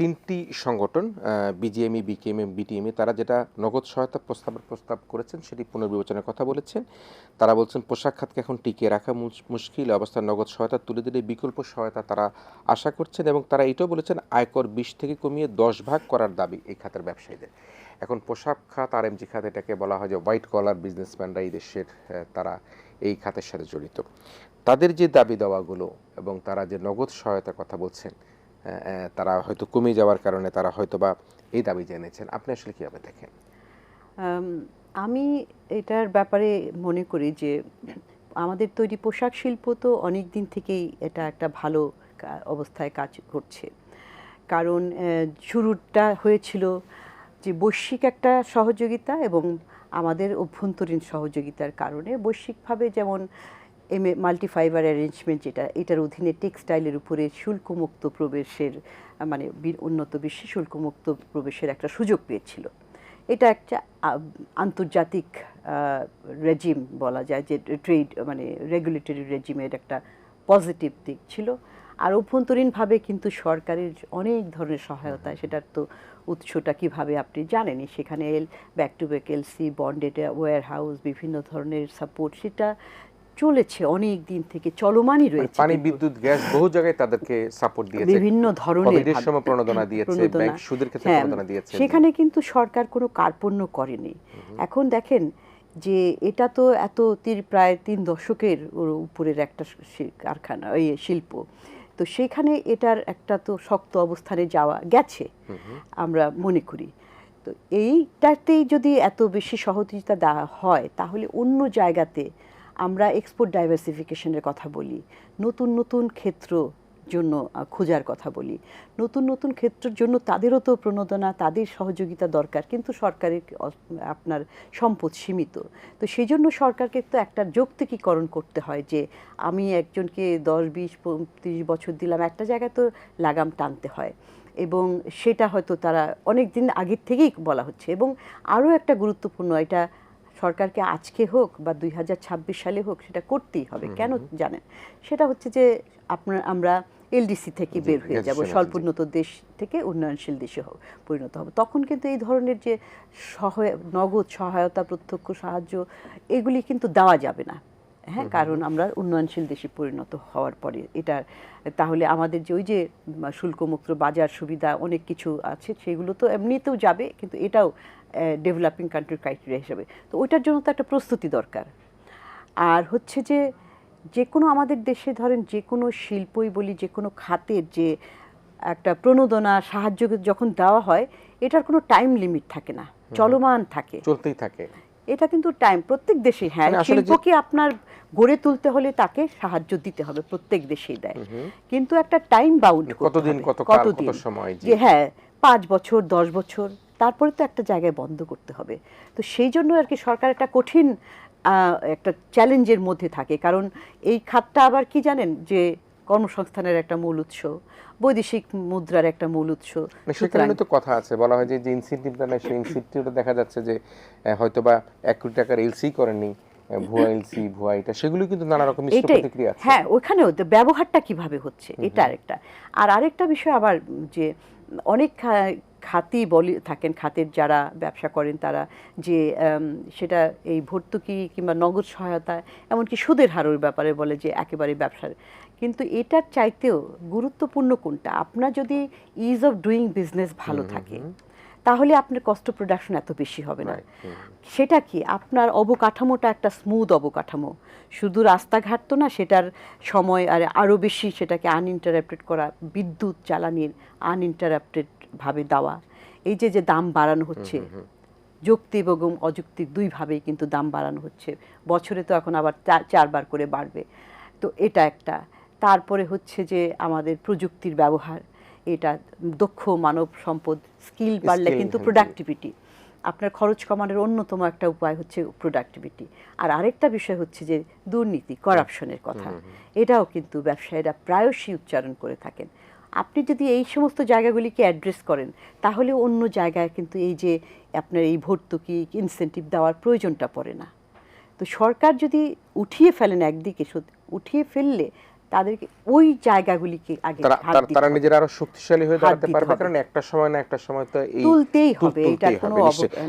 তিনটি সংগঠন BGME BKMA বিটিএমই তারা যেটা নগদ সহায়তা প্রস্তাবের প্রস্তাব করেছেন সেটি পুনর্বিবেচনার কথা বলেছেন। তারা বলছেন পোশাক খাতকে এখন টিকিয়ে রাখা মুশ- মুশকিল অবস্থায় নগদ সহায়তা তুলে দিলে বিকল্প সহায়তা তারা আশা করছেন এবং তারা এটাও বলেছেন আয়কর বিশ থেকে কমিয়ে দশ ভাগ করার দাবি এই খাতের ব্যবসায়ীদের। এখন পোশাক খাত, আর এমজি খাত এটাকে বলা হয় যে হোয়াইট কলার বিজনেসম্যানরা এই দেশের তারা এই খাতের সাথে জড়িত। তাদের যে দাবি দেওয়াগুলো এবং তারা যে নগদ সহায়তার কথা বলছেন তারা হয়তো কমে যাওয়ার কারণে তারা হয়তো বা এই দাবি জেনেছেন আপনি আসলে কীভাবে দেখেন? আমি এটার ব্যাপারে মনে করি যে আমাদের তৈরি পোশাক শিল্প তো অনেক দিন থেকেই এটা একটা ভালো অবস্থায় কাজ করছে। কারণ শুরুটা হয়েছিল যে বৈশ্বিক একটা সহযোগিতা এবং আমাদের অভ্যন্তরীণ সহযোগিতার কারণে। বৈশ্বিকভাবে যেমন এম এ মাল্টিফাইবার অ্যারেঞ্জমেন্ট যেটা, এটার অধীনে টেক্সটাইলের উপরে শুল্কমুক্ত প্রবেশের মানে উন্নত বিশ্বে শুল্কমুক্ত প্রবেশের একটা সুযোগ পেয়েছিল। এটা একটা আন্তর্জাতিক রেজিম বলা যায় যে ট্রেড মানে রেগুলেটরি রেজিমের একটা পজিটিভ দিক ছিল। আর অভ্যন্তরীণভাবে কিন্তু সরকারের অনেক ধরনের সহায়তা সেটার তো উৎসটা কীভাবে আপনি জানেনই সেখানে L back to back LC bonded warehouse বিভিন্ন ধরনের সাপোর্ট সেটা চলেছে অনেক দিন থেকে চলমানই রয়েছে পানি বিদ্যুৎ গ্যাস বহু জায়গায় তাদেরকে সাপোর্ট দিয়েছে। বিভিন্ন ধরনের। সময় প্রণোদনা দিয়েছে ব্যাংক সুদের ক্ষেত্রে হ্যাঁ, প্রণোদনা দিয়েছে। সেখানে কিন্তু সরকার কোনো কার্পণ্য করেনি। এখন দেখেন যে এটা তো এত তীর প্রায় তিন দশকের উপরের একটা কারখানা এই শিল্প। তো সেখানে এটার একটা তো শক্ত অবস্থানে যাওয়া গেছে আমরা মনে করি। তো এইটাতেই যদি এত বেশি সহযোগিতা দেওয়া হয় তাহলে অন্য জায়গাতে আমরা এক্সপোর্ট ডাইভার্সিফিকেশনের কথা বলি, নতুন নতুন ক্ষেত্র জন্য খোঁজার কথা বলি। নতুন নতুন ক্ষেত্রের জন্য তাদেরও তো প্রণোদনা, তাদের সহযোগিতা দরকার, কিন্তু সরকারের আপনার সম্পদ সীমিত। তো সেই জন্য সরকারকে তো একটা যৌক্তিকীকরণ করতে হয় যে, আমি একজনকে দশ, বিশ তিরিশ বছর দিলাম, একটা জায়গায় তো লাগাম টানতে হয়। এবং সেটা হয়তো তারা অনেক দিন আগের থেকেই বলা হচ্ছে। এবং আরও একটা গুরুত্বপূর্ণ, এটা সরকারকে আজকে হোক বা দুই হাজার ছাব্বিশ সালে হোক সেটা করতেই হবে। কেন জানেন? সেটা হচ্ছে যে আপনার আমরা এলডিসি থেকে বের হয়ে যাব স্বল্পোন্নত দেশ থেকে উন্নয়নশীল দেশে হ- পরিণত হবে। তখন কিন্তু এই ধরনের যে সহায় নগদ সহায়তা প্রত্যক্ষ সাহায্য এগুলি কিন্তু দেওয়া যাবে না। হ্যাঁ কারণ আমরা উন্নয়নশীল দেশে পরিণত হওয়ার পরে এটা তাহলে আমাদের যে ওই যে শুল্কমুক্ত বাজার সুবিধা অনেক কিছু আছে সেগুলো তো এমনিতেও যাবে কিন্তু এটাও ডেভেলপিং কান্ট্রি ক্রাইটেরিয়া হিসেবে। তো ওইটার জন্য তো একটা প্রস্তুতি দরকার। আর হচ্ছে যে যে কোনো আমাদের দেশে ধরেন যে কোনো শিল্পই বলি যে কোনো খাতের যে একটা প্রণোদনা সাহায্য যখন দেওয়া হয় এটার কোনো টাইম লিমিট থাকে না। চলমান থাকে। চলতেই থাকে। এটা কিন্তু টাইম প্রত্যেক দেশে হ্যাঁ মানে শিল্পকে আপনার গড়ে তুলতে হলে তাকে সাহায্য দিতে হবে প্রত্যেক দেশেই দেয়। কিন্তু একটা টাইম বাউন্ড কতদিন, কত কাল, কত সময়, যে হ্যাঁ পাঁচ বছর দশ বছর তারপরে তো একটা জায়গায় বন্ধ করতে হবে। তো সেই জন্য আর কি সরকার একটা কঠিন একটা চ্যালেঞ্জের মধ্যে থাকে। কারণ এই খাতটা আবার কি জানেন? যে কর্মসংস্থানের একটা মূল উৎস বৈদেশিক মুদ্রার একটা মূল উৎস। সেখানে তো কথা আছে। বলা হয় যে যে ইনসেন্টিভটা নেয় সেই ইনসেন্টিভটা দেখা যাচ্ছে যে আহ, হয়তোবা এক কোটি টাকার এলসি করেনি ভুয়া এলসি ভুয়া এটা সেগুলো কিন্তু নানা রকম প্রতিক্রিয়া আছে। হ্যাঁ ওখানেও তো ব্যবহারটা কীভাবে হচ্ছে? এটা আরেকটা। আর আরেকটা বিষয় আবার যে অনেক খাতি বলি থাকেন খাতের যারা ব্যবসা করেন তারা যে সেটা এই ভর্তুকি কিংবা নগদ সহায়তা এমনকি সুদের হারের ব্যাপারে বলে যে একেবারে ব্যবসার। কিন্তু এটার চাইতেও গুরুত্বপূর্ণ কোনটা? আপনার যদি ইজ অফ ডুইং বিজনেস ভালো থাকে তাহলে আপনার কস্ট প্রোডাকশন এত বেশি হবে না। সেটা কি? আপনার অবকাঠামোটা একটা স্মুথ অবকাঠামো। শুধু রাস্তাঘাট তো না সেটার সময় আর আরও বেশি সেটাকে আনইন্টারাপ্টেড করা বিদ্যুৎ জ্বালানির আনইন্টারাপ্টেড ভাবে দেওয়া। এই যে যে দাম বাড়ানো হচ্ছে যুক্তি এবং অযৌক্তিক দুইভাবেই কিন্তু দাম বাড়ানো হচ্ছে। বছরে তো এখন আবার চারবার করে বাড়বে। তো এটা একটা। তারপরে হচ্ছে যে আমাদের প্রযুক্তির ব্যবহার। এটা দক্ষ মানব সম্পদ স্কিল বাড়লে কিন্তু প্রোডাক্টিভিটি আপনার খরচ কমানোর অন্যতম একটা উপায় হচ্ছে প্রোডাক্টিভিটি আর আরেকটা বিষয় হচ্ছে যে দুর্নীতি করাপশনের কথা। এটাও কিন্তু ব্যবসায়ীরা প্রায়শই উচ্চারণ করে থাকেন। আপনি যদি এই সমস্ত জায়গাগুলিকে অ্যাড্রেস করেন তাহলে অন্য জায়গায় কিন্তু এই যে আপনার এই ভর্তুকি ইনসেন্টিভ দেওয়ার প্রয়োজনটা পড়ে না। তো সরকার যদি উঠিয়ে ফেলেন একদিকে উঠিয়ে ফেললে তাদেরকে ওই জায়গাগুলিকে আগে তারা। নিজেরা আরও শক্তিশালী হয়ে দাঁড়াতে পারবে কারণ একটা সময় না একটা সময় তো এই তুলতেই হবে এটা কোনো